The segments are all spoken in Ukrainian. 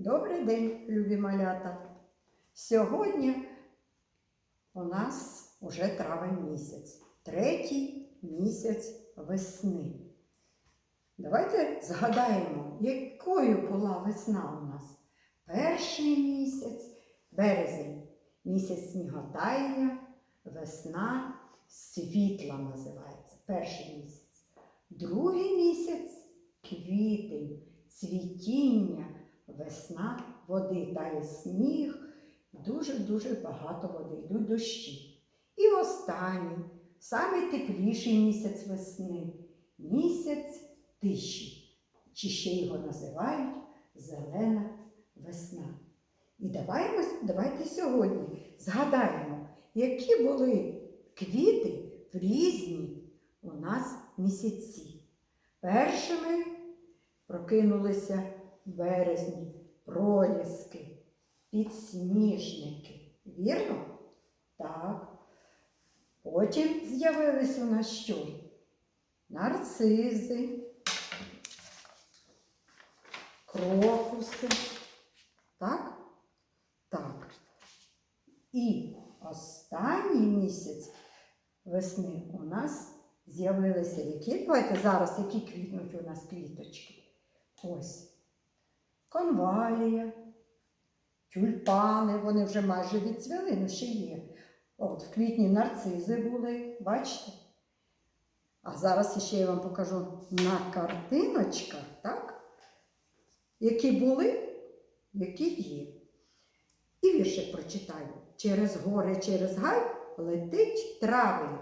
Добрий день, любі малята! Сьогодні у нас уже травень місяць, третій місяць весни. Давайте згадаємо, якою була весна у нас. Перший місяць, березень, місяць сніготаяння, весна світла називається. Перший місяць. Другий місяць квітень, цвітіння, весна, води тає сніг, дуже-дуже багато води, йдуть дощі. І останній, самий тепліший місяць весни, місяць тиші, чи ще його називають зелена весна. І давайте, давайте сьогодні згадаємо, які були квіти в різні у нас місяці. Першими прокинулися в березні проліски, підсніжники. Вірно? Так. Потім з'явились у нас що? Нарцизи, крокуси. Так? Так. І останній місяць весни у нас з'явилися які? Давайте зараз, які квітнуть у нас квіточки. Ось. Конвалія, тюльпани, вони вже майже відцвіли, але ще є. От в квітні нарцизи були, бачите? А зараз ще я вам покажу на картиночках, так? Які були, які є. І віршик прочитаю. Через гори, через гай летить травень.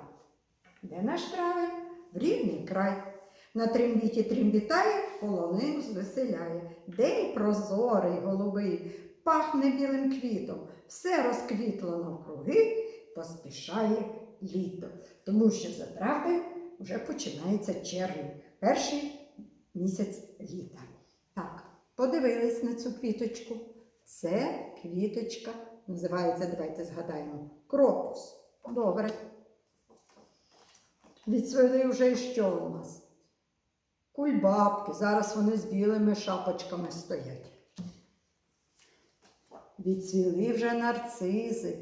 Де наш травень? В рідний край. На трембіті трембітає, полонину звеселяє. День прозорий, голубий, пахне білим квітом, все розквітло навкруги, поспішає літо. Тому що за травень вже починається червень, перший місяць літа. Так, подивились на цю квіточку. Це квіточка, називається, давайте згадаємо, крокус. Добре. Відцвіли вже що у нас? Кульбабки. Зараз вони з білими шапочками стоять. Відцвіли вже нарцизи.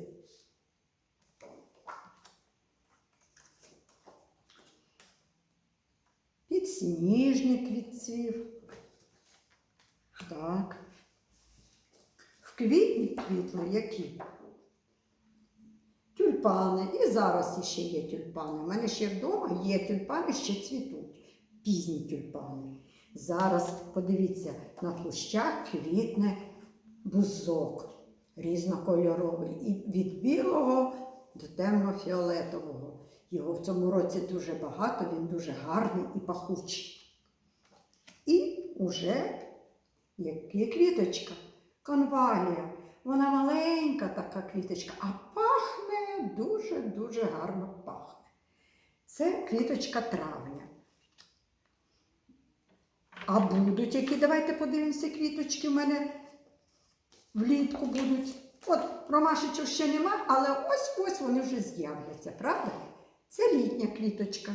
Підсніжник відцвів. Так. В квітні квітли які? Тюльпани. І зараз іще є тюльпани. У мене ще вдома є тюльпани, ще цвітуть. Пізні тюльпани. Зараз подивіться, на кущах квітне бузок різнокольоровий. І від білого до темно-фіолетового. Його в цьому році дуже багато, він дуже гарний і пахучий. І уже є квіточка, конвалія. Вона маленька така квіточка, а пахне дуже-дуже гарно пахне. Це квіточка травня. А будуть які, давайте подивимося, квіточки в мене влітку будуть. От ромашечок ще нема, але ось-ось вони вже з'являться, правда? Це літня квіточка.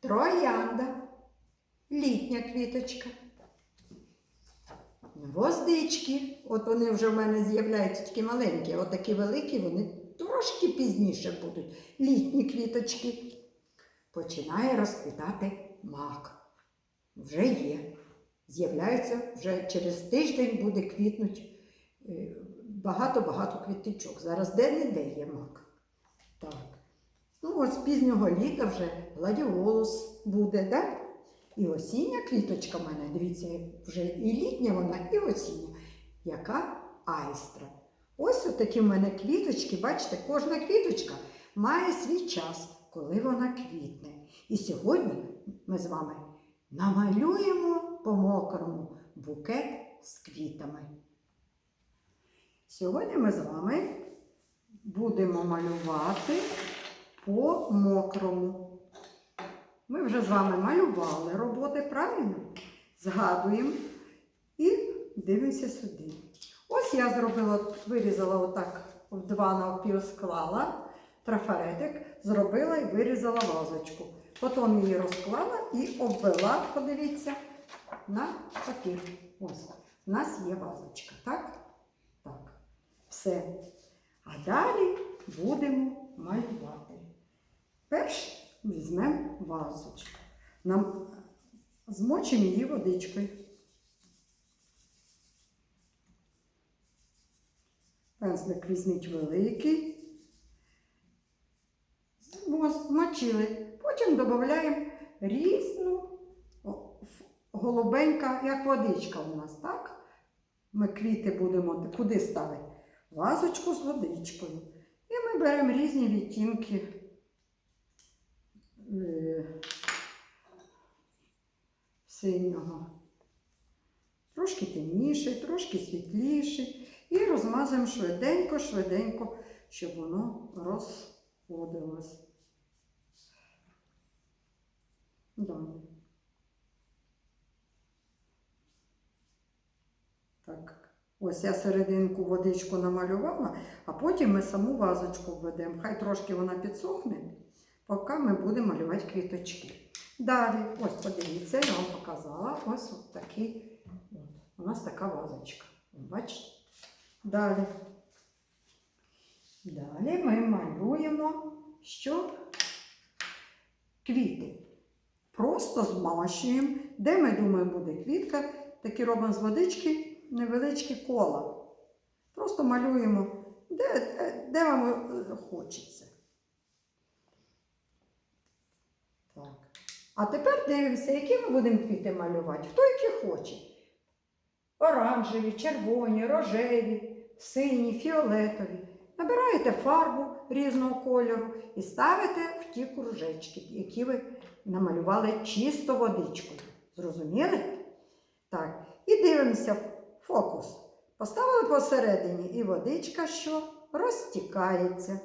Троянда. Літня квіточка. Гвоздички. От вони вже в мене з'являються такі маленькі, от такі великі, вони трошки пізніше будуть. Літні квіточки. Починає розквітати мак. Вже є. З'являється вже через тиждень буде квітнуть е, багато-багато квіточок. Зараз де-не-де є мак. Так. Ну, ось пізнього літа вже гладіолус буде, так? І осіння квіточка в мене, дивіться, вже і літня вона, і осіння. Яка айстра. Ось такі в мене квіточки, бачите, кожна квіточка має свій час, коли вона квітне. І сьогодні ми з вами намалюємо по мокрому букет з квітами. Сьогодні ми з вами будемо малювати по мокрому. Ми вже з вами малювали роботи, правильно? Згадуємо і дивимося сюди. Ось я зробила, вирізала отак в два навпіл склала трафаретик, зробила і вирізала вазочку. Потім її розклала і обвела, подивіться, на папір. Ось, у нас є вазочка, так? Так. Все. А далі будемо малювати. Перш візьмемо вазочку. Нам змочимо її водичкою. Пензлик візьміть великий. Змо- Змочили. Потім додаємо різну голубенька, як водичка у нас, так? Ми квіти будемо куди ставити? Вазочку з водичкою. І ми беремо різні відтінки е, синього. Трошки темніший, трошки світліший. І розмазуємо швиденько, швиденько, щоб воно розходилось. Далі. Так. Ось я серединку водичку намалювала, а потім ми саму вазочку введемо. Хай трошки вона підсохне, поки ми будемо малювати квіточки. Далі, ось подивіться, я вам показала ось от такий. У нас така вазочка. Бачите? Далі. Далі ми малюємо що? Квіти. Просто змащуємо. Де ми думаємо буде квітка, такі робимо з водички невеличкі кола. Просто малюємо, де, де, де вам е, хочеться. Так. А тепер дивимося, які ми будемо квіти малювати. Хто які хоче. Оранжеві, червоні, рожеві, сині, фіолетові. Набираєте фарбу різного кольору і ставите в ті кружечки, які ви намалювали чисто водичкою. Зрозуміли? Так. І дивимося фокус. Поставили посередині і водичка, що розтікається.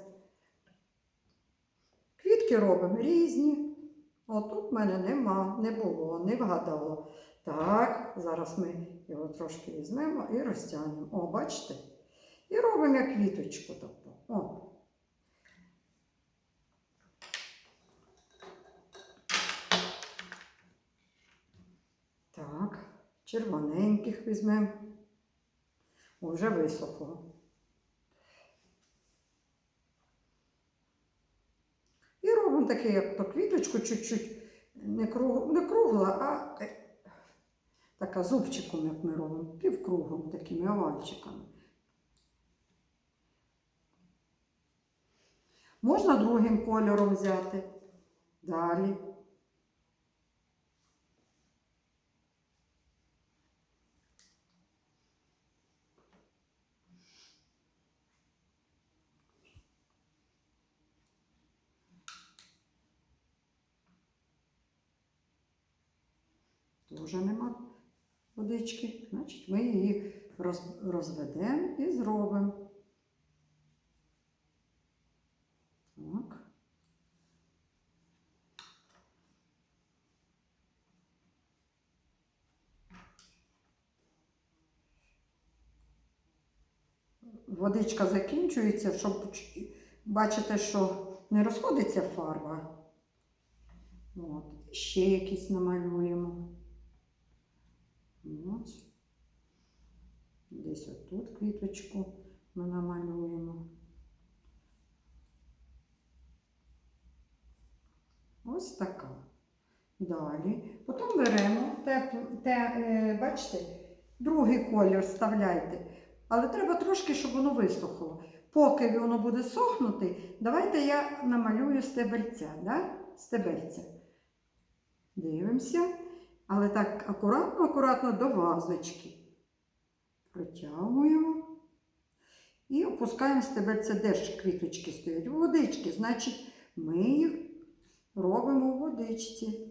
Квітки робимо різні. Отут в мене нема, не було, не вгадало. Так, зараз ми його трошки візьмемо і розтягнемо. О, бачите? І робимо як квіточку таку. О. Так, червоненьких візьмемо. Вже висохло. І робимо таке, як то квіточку, чуть-чуть не, круг, не кругла, а е, така зубчиком, як ми робимо, півкругом, такими овальчиками. Можна другим кольором взяти. Далі. Тоже нема водички, значить ми її роз, розведемо і зробимо. Так. Водичка закінчується, щоб бачите, що не розходиться фарба. От. Ще якісь намалюємо. От. Десь отут квіточку ми намалюємо. Ось така. Далі. Потім беремо те, те бачите, другий колір вставляйте. Але треба трошки, щоб воно висохло. Поки воно буде сохнути, давайте я намалюю стебельця. Да? Стебельця. Дивимося. Але так акуратно, акуратно до вазочки. Протягуємо. І опускаємо стебельце, де ж квіточки стоять. Водички. Значить, ми їх робимо у водичці.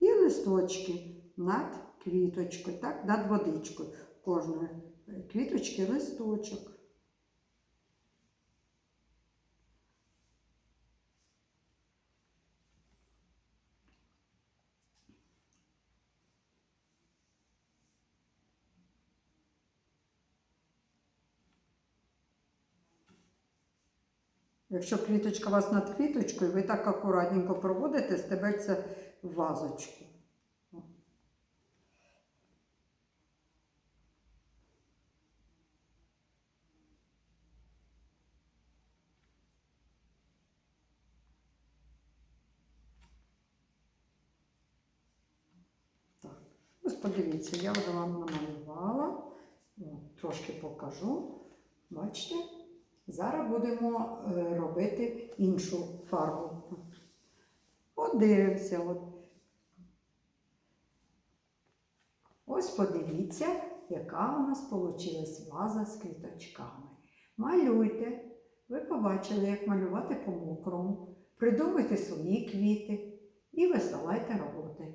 І листочки над квіточкою, так, над водичкою. Кожної е, квіточки листочок. Якщо квіточка у вас над квіточкою, ви так акуратненько проводите, стебеться в вазочку. Так, ось подивіться, я вже вам намалювала. Трошки покажу. Бачите? Зараз будемо е, робити іншу фарбу. От дивимося. От. Ось подивіться, яка у нас вийшла ваза з квіточками. Малюйте. Ви побачили, як малювати по мокрому. Придумайте свої квіти і висилайте роботи.